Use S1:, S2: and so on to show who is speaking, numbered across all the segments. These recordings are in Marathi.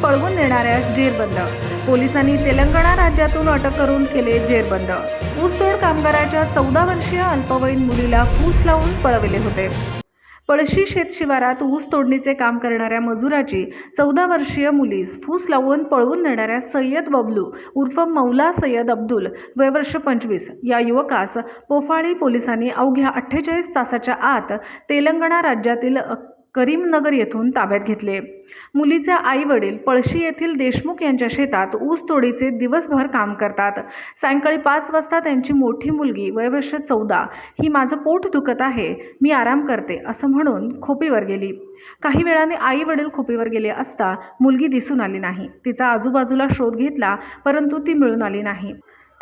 S1: पळवून नेणाऱ्यास जेरबंद. पोलिसांनी तेलंगणा राज्यातून अटक करून केले जेरबंद. ऊसतोड कामगाराच्या चौदा वर्षीय अल्पवयीन मुलीला फूस लावून पळविले होते. पळशी शेत शिवारात ऊस तोडणीचे काम करणाऱ्या मजुराची चौदा वर्षीय मुलीस फूस लावून पळवून नेणाऱ्या सय्यद बबलू उर्फ मौला सय्यद अब्दुल वयवर्ष पंचवीस. या युवकास पोफाळी पोलिसांनी अवघ्या अठ्ठेचाळीस तासाच्या आत तेलंगणा राज्यातील करीमनगर येथून ताब्यात घेतले. मुलीचे आई वडील पळशी येथील देशमुख यांच्या शेतात ऊस तोडीचे दिवसभर काम करतात. सायंकाळी पाच वाजता त्यांची मोठी मुलगी वयवर्ष चौदा ही माझं पोट दुखत आहे मी आराम करते असं म्हणून खोपीवर गेली. काही वेळाने आई वडील खोपीवर गेले असता मुलगी दिसून आली नाही. तिचा आजूबाजूला शोध घेतला परंतु ती मिळून आली नाही.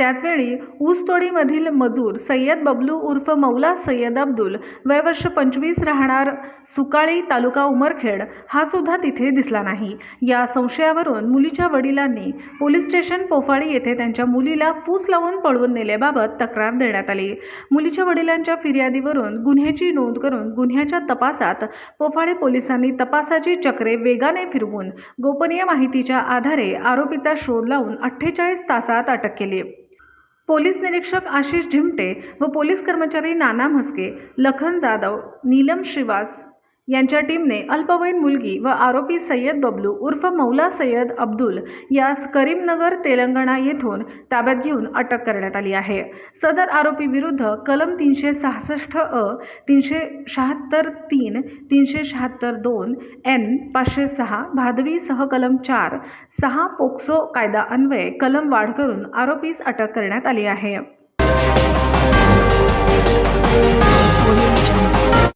S1: त्याचवेळी ऊसतोडीमधील मजूर सय्यद बबलू उर्फ मौला सय्यद अब्दुल वयवर्ष पंचवीस राहणार सुकाळी तालुका उमरखेड हा सुद्धा तिथे दिसला नाही. या संशयावरून मुलीच्या वडिलांनी पोलीस स्टेशन पोफाळी येथे त्यांच्या मुलीला फूस लावून पळवून नेल्याबाबत तक्रार देण्यात आली. मुलीच्या वडिलांच्या फिर्यादीवरून गुन्ह्याची नोंद करून गुन्ह्याच्या तपासात पोफाळे पोलिसांनी तपासाची चक्रे वेगाने फिरवून गोपनीय माहितीच्या आधारे आरोपीचा शोध लावून अठ्ठेचाळीस तासात अटक केली. पोलीस निरीक्षक आशिष झिमटे व पोलीस कर्मचारी नाना म्हस्के लखन जाधव नीलम श्रीवास यांच्या टीमने अल्पवयीन मुलगी व आरोपी सय्यद बबलू उर्फ मौला सय्यद अब्दुल यास करीमनगर तेलंगणा येथून ताब्यात घेऊन अटक करण्यात आली आहे. सदर आरोपी विरुद्ध कलम तीनशे सहासष्ट अ तीनशे शहात्तर तीन तीनशे शहात्तर दोन एन पाचशे सहा भादवी सहकलम चार सहा पोक्सो कायदा अन्वये कलम वाढ करून आरोपीस अटक करण्यात आली आहे.